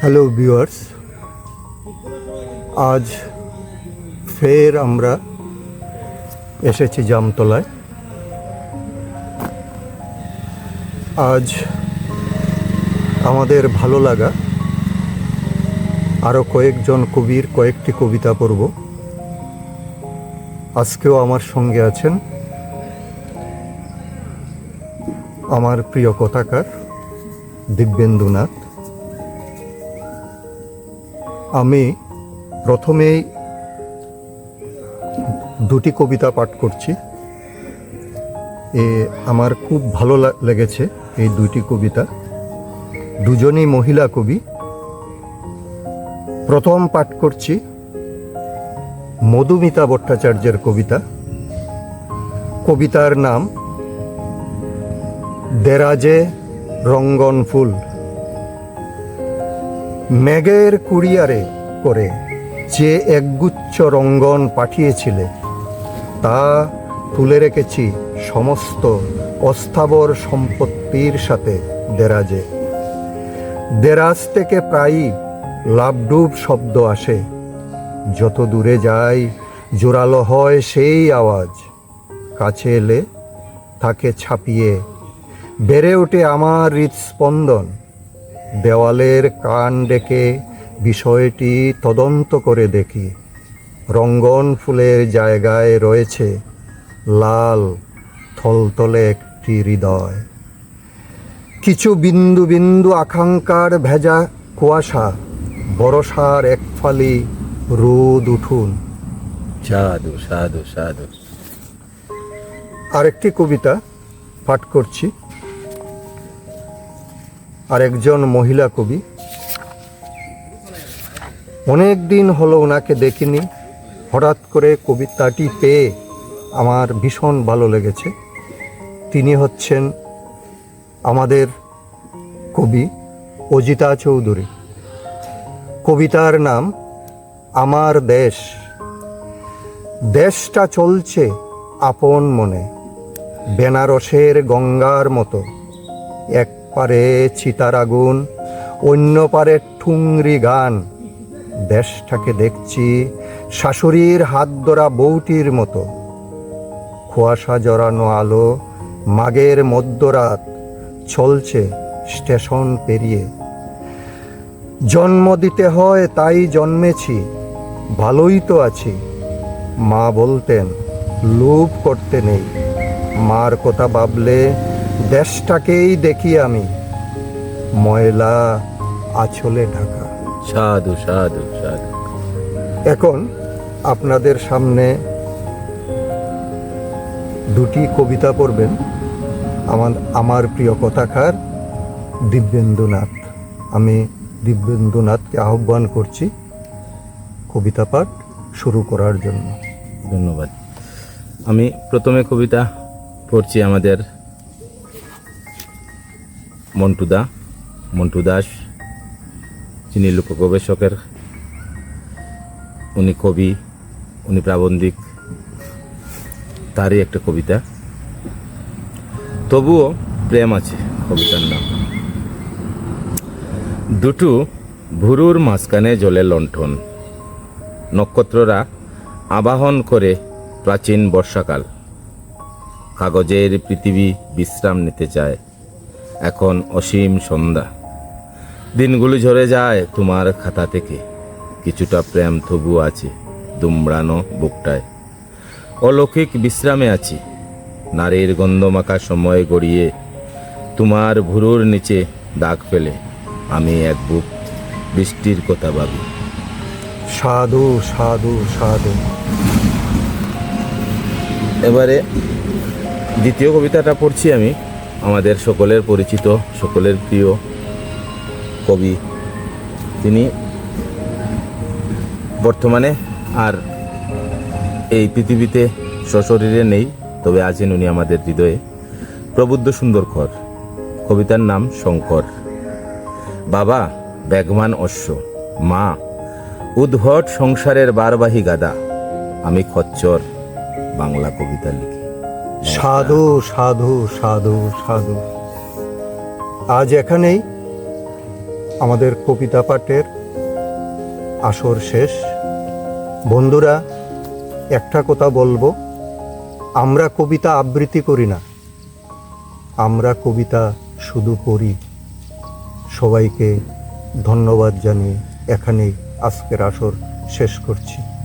Hello viewers আজ ফের আমরা এসেছি জামতলায়। আজ আমাদের ভালো লাগা আরও কয়েকজন কবির কয়েকটি কবিতা পড়ব। আজকেও আমার সঙ্গে আছেন আমার প্রিয় কথাকার দিব্যেন্দুনাথ। আমি প্রথমেই দুটি কবিতা পাঠ করছি। এ আমার খুব ভালো লেগেছে এই দুইটি কবিতা। দুজনই মহিলা কবি। প্রথম পাঠ করছি মধুমিতা ভট্টাচার্যের কবিতা। কবিতার নাম দেরাজে রঙ্গন ফুল। মেঘের কুরিয়ারে করে যে একগুচ্ছ রঙ্গন পাঠিয়েছিলে, তা তুলে রেখেছি সমস্ত অস্থাবর সম্পত্তির সাথে দেরাজে। দেরাজ থেকে প্রায়ই লাভডুব শব্দ আসে। যত দূরে যায় জোরালো হয় সেই আওয়াজ। কাছে এলে তাকে ছাপিয়ে বেড়ে ওঠে আমার হৃদস্পন্দন দেওয়ালের কান ডেকে বিষয়টি তদন্ত করে দেখি। রঙ্গন ফুলের জায়গায় রয়েছে লাল থলতলে একটি হৃদয়। কিছু বিন্দু বিন্দু আকাঙ্ক্ষার ভেজা কুয়াশা বরসার এক ফালি রোদ উঠুন। সাধু সাধু সাধু। আরেকটি কবিতা পাঠ করছি। আরেকজন মহিলা কবি। অনেক দিন হলো ওনাকে দেখিনি। হঠাৎ করে কবিতাটি পেয়ে আমার ভীষণ ভালো লেগেছে। তিনি হচ্ছেন আমাদের কবি অজিতা চৌধুরী। কবিতার নাম, আমার দেশ। দেশটা চলছে আপন মনে। বেনারসের গঙ্গার মতো এক পারে চিতার আগুন অন্য পারে ঠুংরি গান। দেশটাকে দেখছি শাশুড়ির হাত ধরা বউটির মতো। কুয়াশা জড়ানো আলো মাগের মধ্যরাত চলছে স্টেশন পেরিয়ে। জন্ম দিতে হয় তাই জন্মেছি, ভালোই তো আছি। মা বলতেন, লোভ করতে নেই। মার কথা ভাবলে দেশটাকেই দেখি আমি। ময়লা আছলে ঢাকা। সাধু সাধু সাধু। এখন আপনাদের সামনে দুটি কবিতা পড়বেন। আমার আমার প্রিয় কথাকার দিব্যেন্দুনাথ। আমি দিব্যেন্দুনাথকে আহ্বান করছি কবিতা পাঠ শুরু করার জন্য। ধন্যবাদ। আমি প্রথমে কবিতা পড়ছি আমাদের মন্টুদা, মন্টু দাস, যিনি লোক গবেষকের উনি কবি, উনি প্রাবন্ধিক, তারই একটা কবিতা। তবুও প্রেম আছে কবিতার নাম। দুটো ভুরুর মাঝখানে জলে লণ্ঠন। নক্ষত্ররা আবাহন করে প্রাচীন বর্ষাকাল। কাগজের পৃথিবী বিশ্রাম নিতে চায়। এখন অসীম সন্ধ্যা। দিনগুলি ঝরে যায় তোমার খাতা থেকে। কিছুটা প্রেম তবু আছে দুমড়ানো বুকটায়। অলৌকিক বিশ্রামে আছি। নারীর গন্ধমাখা সময় গড়িয়ে তোমার ভুরুর নিচে দাগ ফেলে আমি এক বুক বৃষ্টির কথা ভাবি। সাধু সাধু সাধু। এবারে দ্বিতীয় কবিতাটা পড়ছি আমি। আমাদের সকলের পরিচিত, সকলের প্রিয় কবি। তিনি বর্তমানে আর এই পৃথিবীতে সশরীরে নেই, তবে আছেন উনি আমাদের হৃদয়ে। প্রবুদ্ধ সুন্দর কর কবিতার নাম শঙ্কর। বাবা ব্যাগমান অশ্ব। মা উদ্ভট সংসারের বারবাহী গাদা। আমি খচ্চর বাংলা কবিতা লিখি। সাধু সাধু সাধু সাধু। আজ এখানেই আমাদের কবিতা পাঠের আসর শেষ। বন্ধুরা, একটা কথা বলব, আমরা কবিতা আবৃত্তি করি না। আমরা কবিতা শুধু পড়ি। সবাইকে ধন্যবাদ জানিয়ে এখানেই আজকের আসর শেষ করছি।